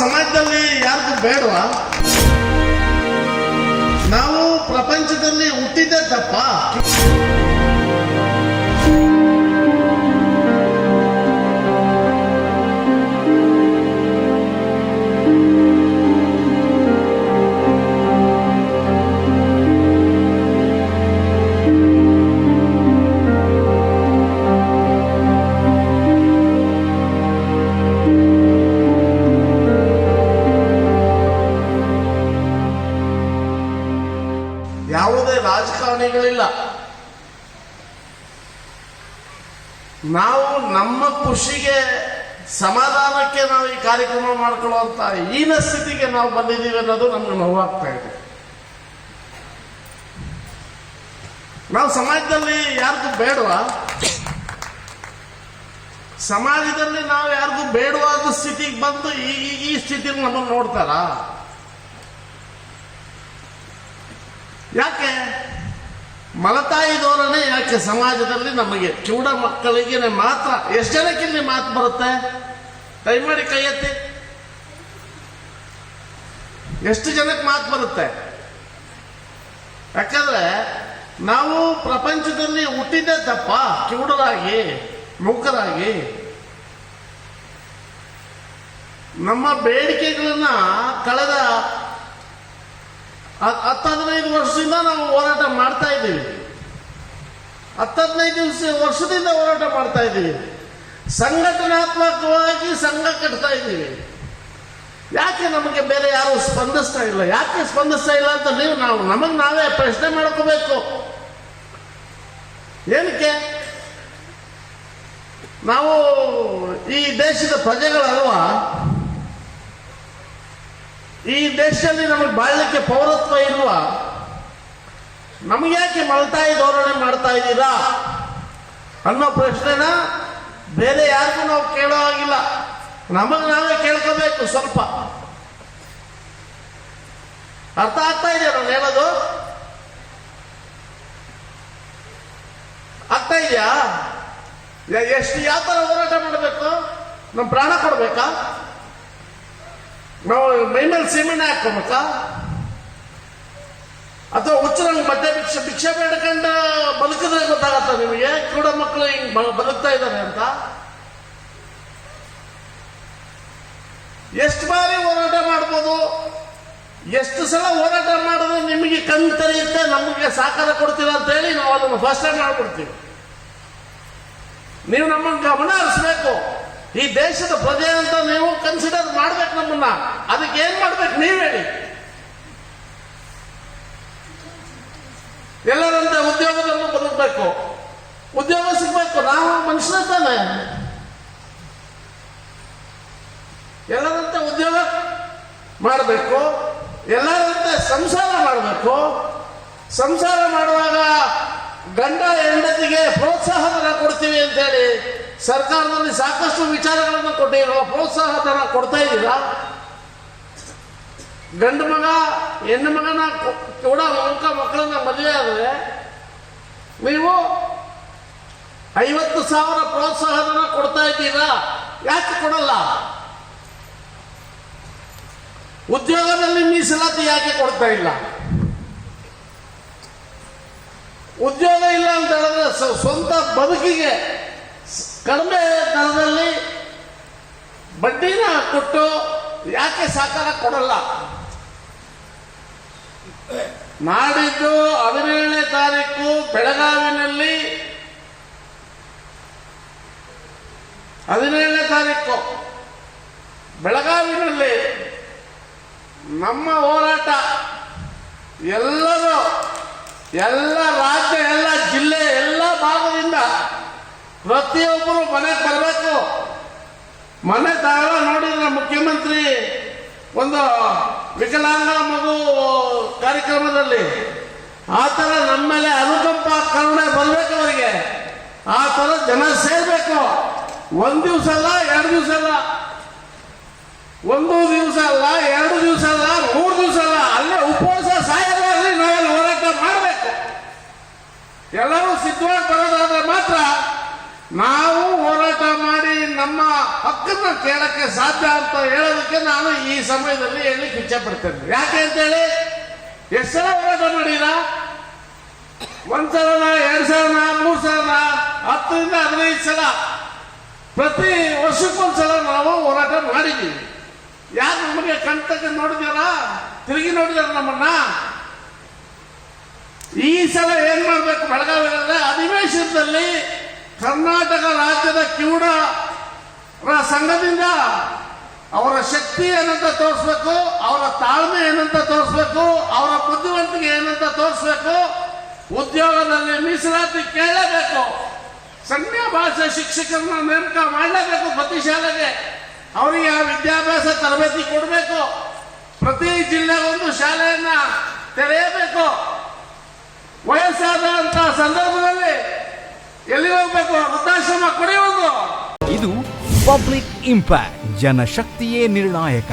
ಸಮಾಜದಲ್ಲಿ ಯಾರಿಗೂ ಬೇಡವಾ? ನಾವು ಪ್ರಪಂಚದಲ್ಲಿ ಹುಟ್ಟಿದ್ದೇ ತಪ್ಪ? ಯಾವುದೇ ರಾಜಕಾರಣಿಗಳಿಲ್ಲ. ನಾವು ನಮ್ಮ ಖುಷಿಗೆ ಸಮಾಧಾನಕ್ಕೆ ನಾವು ಈ ಕಾರ್ಯಕ್ರಮ ಮಾಡ್ಕೊಳ್ಳುವಂತ ಈನ ಸ್ಥಿತಿಗೆ ನಾವು ಬಂದಿದ್ದೀವಿ ಅನ್ನೋದು ನಮ್ಗೆ ನೋವಾಗ್ತಾ ಇದೆ. ನಾವು ಸಮಾಜದಲ್ಲಿ ಯಾರಿಗೂ ಬೇಡವಾ? ಸಮಾಜದಲ್ಲಿ ನಾವು ಯಾರಿಗೂ ಬೇಡವಾದ ಸ್ಥಿತಿಗೆ ಬಂದು ಈ ಈ- ಸ್ಥಿತಿಗೆ ನಮ್ಮನ್ನು ನೋಡ್ತಾರಾ? ಯಾಕೆ? ಮಲತಾಯಿ ಧೋರಣೆ ಯಾಕೆ ಸಮಾಜದಲ್ಲಿ ನಮಗೆ ಕಿವುಡ ಮಕ್ಕಳಿಗೆ ಮಾತ್ರ ಎಷ್ಟು ಜನಕ್ಕೆ ಇಲ್ಲಿ ಮಾತು ಬರುತ್ತೆ? ಕೈ ಮಾಡಿ ಕೈ ಎತ್ತಿ. ಎಷ್ಟು ಜನಕ್ಕೆ ಮಾತು ಬರುತ್ತೆ? ಯಾಕಂದ್ರೆ ನಾವು ಪ್ರಪಂಚದಲ್ಲಿ ಹುಟ್ಟಿದ್ದೇ ತಪ್ಪ ಕಿವುಡರಾಗಿ ಮೂಕರಾಗಿ. ನಮ್ಮ ಬೇಡಿಕೆಗಳನ್ನ ಕಳೆದ ಹ- ಹತ್ತು ಹದಿನೈದು ವರ್ಷದಿಂದ ನಾವು ಹೋರಾಟ ಮಾಡ್ತಾ ಇದ್ದೀವಿ. ಹತ್ತು ಹದಿನೈದು ದಿವಸ ವರ್ಷದಿಂದ ಹೋರಾಟ ಮಾಡ್ತಾ ಇದ್ದೀವಿ. ಸಂಘಟನಾತ್ಮಕವಾಗಿ ಸಂಘ ಕಟ್ತಾ ಇದ್ದೀವಿ. ಯಾಕೆ ನಮಗೆ ಬೇರೆ ಯಾರು ಸ್ಪಂದಿಸ್ತಾ ಇಲ್ಲ? ಯಾಕೆ ಸ್ಪಂದಿಸ್ತಾ ಇಲ್ಲ ಅಂತ ನೀವು ನಾವು ನಮಗೆ ನಾವೇ ಪ್ರಶ್ನೆ ಮಾಡ್ಕೋಬೇಕು. ಏನಕ್ಕೆ? ನಾವು ಈ ದೇಶದ ಪ್ರಜೆಗಳಲ್ವಾ? ಈ ದೇಶದಲ್ಲಿ ನಮಗೆ ಬಾಳಲಿಕ್ಕೆ ಪೌರತ್ವ ಇಲ್ವಾ ನಮಗ್ಯಾಕೆ ಮಲ್ತಾಯಿ ಧೋರಣೆ ಮಾಡ್ತಾ ಇದ್ದೀರಾ? ಅನ್ನೋ ಪ್ರಶ್ನೆನ ಬೇರೆ ಯಾರಿಗೂ ನಾವು ಕೇಳೋ ಹಾಗಿಲ್ಲ. ನಮಗೆ ನಾವೇ ಕೇಳ್ಕೋಬೇಕು ಸ್ವಲ್ಪ. ಅರ್ಥ ಆಗ್ತಾ ಇದೆಯಾ ನಾನು ಹೇಳೋದು? ಆಗ್ತಾ ಇದೆಯಾ? ಎಷ್ಟು ಯಾವ ಥರ ಹೋರಾಟ ಮಾಡಬೇಕು? ನಮ್ಮ ಪ್ರಾಣ ಕೊಡ್ಬೇಕಾ? ನಾವು ಮೈಮೇಲೆ ಸೀಮೆಣ್ಣೆ ಹಾಕೋಬೇಕಾ ಅಥವಾ ಹುಚ್ಚು ನಂಗೆ ಮತ್ತೆ ಭಿಕ್ಷೆ ಭಿಕ್ಷೆ ಬೇಡ್ಕೊಂಡು ಬದುಕಿದ್ರೆ ಗೊತ್ತಾಗತ್ತ ನಿಮಗೆ? ಕೂಡ ಮಕ್ಕಳು ಹಿಂಗ್ ಬದುಕ್ತಾ ಇದ್ದಾರೆ ಅಂತ? ಎಷ್ಟು ಬಾರಿ ಹೋರಾಟ ಮಾಡ್ಬೋದು? ಎಷ್ಟು ಸಲ ಹೋರಾಟ ಮಾಡಿದ್ರೆ ನಿಮಗೆ ಕಣ್ಣು ತೆರೆಯುತ್ತೆ, ನಮಗೆ ಸಾಕಾರ ಕೊಡ್ತೀರ ಅಂತ ಹೇಳಿ ನಾವು ಅದನ್ನು ಫಸ್ಟ್ ಟೈಮ್ ಮಾಡ್ಬಿಡ್ತೀವಿ. ನೀವು ನಮ್ಮನ್ನು ಗಮನ ಹರಿಸ್ಬೇಕು. ಈ ದೇಶದ ಪ್ರಜೆ ಅಂತ ನೀವು ಕನ್ಸಿಡರ್ ಮಾಡ್ಬೇಕು ನಮ್ಮನ್ನ. ಅದಕ್ಕೆ ಏನ್ ಮಾಡ್ಬೇಕು ನೀವ್ ಹೇಳಿ ಎಲ್ಲರಂತೆ ಉದ್ಯೋಗದಲ್ಲೂ ಬದುಕಬೇಕು. ಉದ್ಯೋಗ ಸಿಗ್ಬೇಕು. ನಾವು ಮನುಷ್ಯನ ತಾನೆ. ಎಲ್ಲರಂತೆ ಉದ್ಯೋಗ ಮಾಡಬೇಕು. ಎಲ್ಲರಂತೆ ಸಂಸಾರ ಮಾಡಬೇಕು. ಸಂಸಾರ ಮಾಡುವಾಗ ಗಂಡ ಹೆಂಡತಿಗೆ ಪ್ರೋತ್ಸಾಹ ಕೊಡ್ತೀವಿ ಅಂತೇಳಿ ಸರ್ಕಾರದಲ್ಲಿ ಸಾಕಷ್ಟು ವಿಚಾರಗಳನ್ನು ಕೊಟ್ಟಿರುವ ಪ್ರೋತ್ಸಾಹ ಧನ ಕೊಡ್ತಾ ಇದ್ದೀರಾ? ಗಂಡು ಮಗ, ಹೆಣ್ಣು ಮಗನ ಕೂಡ ಮುಖ ಮಕ್ಕಳನ್ನ ಮದುವೆ ಆದರೆ ನೀವು ಐವತ್ತು ಸಾವಿರ ಪ್ರೋತ್ಸಾಹ ಧನ ಕೊಡ್ತಾ ಇದ್ದೀರಾ? ಯಾಕೆ ಕೊಡಲ್ಲ? ಉದ್ಯೋಗದಲ್ಲಿ ಮೀಸಲಾತಿ ಯಾಕೆ ಕೊಡ್ತಾ ಇಲ್ಲ? ಉದ್ಯೋಗ ಇಲ್ಲ ಅಂತ ಹೇಳಿದ್ರೆ ಸ್ವಂತ ಬದುಕಿಗೆ ಕಡಿಮೆ ದರದಲ್ಲಿ ಬಡ್ಡಿನ ಕೊಟ್ಟು ಯಾಕೆ ಸಹಕಾರ ಕೊಡಲ್ಲ? ನಾಡಿದ್ದು ಹದಿನೇಳನೇ ತಾರೀಕು ಬೆಳಗಾವಿನಲ್ಲಿ ಹದಿನೇಳನೇ ತಾರೀಕು. ಬೆಳಗಾವಿನಲ್ಲಿ ನಮ್ಮ ಹೋರಾಟ ಎಲ್ಲರೂ ಎಲ್ಲ ರಾಜ್ಯ ಎಲ್ಲ ಜಿಲ್ಲೆ ಎಲ್ಲ ಭಾಗದಿಂದ ಪ್ರತಿಯೊಬ್ಬರು ಮನೆಗೆ ಬರಬೇಕು ಮನೆ ತಾವೆಲ್ಲ ನೋಡಿದ್ರೆ ಮುಖ್ಯಮಂತ್ರಿ ಒಂದು ವಿಕಲಾಂಗ ಮಗು ಕಾರ್ಯಕ್ರಮದಲ್ಲಿ ಆ ಥರ ನಮ್ಮ ಮೇಲೆ ಅನುಕಂಪ ಕರುಣೆ ಬರಬೇಕು ಅವರಿಗೆ. ಆ ಥರ ಜನ ಸೇರಬೇಕು. ಒಂದು ದಿವಸ ಅಲ್ಲ, ಎರಡು ದಿವಸ ಅಲ್ಲ. ಒಂದು ದಿವಸ ಅಲ್ಲ, ಎರಡು ದಿವಸ ಅಲ್ಲ, ಮೂರು ದಿವಸ ಅಲ್ಲ. ಅಲ್ಲೇ ಉಪವಾಸ ಸಾಯದಲ್ಲಿ ನಾವೆಲ್ಲ ಹೋರಾಟ ಮಾಡಬೇಕು. ಎಲ್ಲರೂ ಸಿದ್ಧವಾಗಿ ಬರೋದಾದ್ರೆ ಮಾತ್ರ ನಾವು ಹೋರಾಟ ಮಾಡಿ ನಮ್ಮ ಹಕ್ಕನ್ನ ಕೇಳಕ್ಕೆ ಸಾಧ್ಯ ಅಂತ ಹೇಳೋದಕ್ಕೆ ನಾನು ಈ ಸಮಯದಲ್ಲಿ ಹೇಳಲಿಕ್ಕೆ ಇಚ್ಛೆ ಪಡ್ತೇನೆ. ಯಾಕೆ ಅಂತೇಳಿ ಎಷ್ಟು ಸಲ ಹೋರಾಟ ಮಾಡಿರಾ ಒಂದ್ ಎರಡ್ ಸಲನ ಮೂರ್ ಸಲನ ಹತ್ತರಿಂದ ಹದಿನೈದು ಸಲ. ಪ್ರತಿ ವರ್ಷಕ್ಕೊಂದ್ಸಲ ನಾವು ಹೋರಾಟ ಮಾಡಿದ್ದೀವಿ. ಯಾರು ನಮಗೆ ಕಣ್ತಕ್ಕ ನೋಡಿದಾರ ತಿರುಗಿ ನೋಡಿದಾರ ನಮ್ಮನ್ನ? ಈ ಸಲ ಏನ್ ಮಾಡ್ಬೇಕು? ಬೆಳಗಾವಿಯಲ್ಲಿ, ಅಧಿವೇಶನದಲ್ಲಿ ಕರ್ನಾಟಕ ರಾಜ್ಯದ ಕಿವುಡ ಸಂಘದಿಂದ ಅವರ ಶಕ್ತಿ ಏನಂತ ತೋರಿಸ್ಬೇಕು, ಅವರ ತಾಳ್ಮೆ ಏನಂತ ತೋರಿಸ್ಬೇಕು, ಅವರ ಬುದ್ಧಿವಂತಿಕೆ ಏನಂತ ತೋರಿಸ್ಬೇಕು, ಉದ್ಯೋಗದಲ್ಲಿ ಮೀಸಲಾತಿ ಕೇಳಲೇಬೇಕು ಸಣ್ಣ ಭಾಷೆ ಶಿಕ್ಷಕರನ್ನ ನೇಮಕ ಮಾಡಲೇಬೇಕು ಪ್ರತಿ ಶಾಲೆಗೆ. ಅವರಿಗೆ ಆ ವಿದ್ಯಾಭ್ಯಾಸ ತರಬೇತಿ ಕೊಡಬೇಕು. ಪ್ರತಿ ಜಿಲ್ಲೆಗೊಂದು ಶಾಲೆಯನ್ನ ತೆರೆಯಬೇಕು. ವಯಸ್ಸಾದಂತಹ ಸಂದರ್ಭದಲ್ಲಿ ಎಲ್ಲಿ ಹೋಗ್ಬೇಕು? ವೃದ್ಧಾಶ್ರಮ ಒಂದು. ಇದು ಪಬ್ಲಿಕ್ ಇಂಪ್ಯಾಕ್ಟ್ ಜನಶಕ್ತಿಯೇ ನಿರ್ಣಾಯಕ.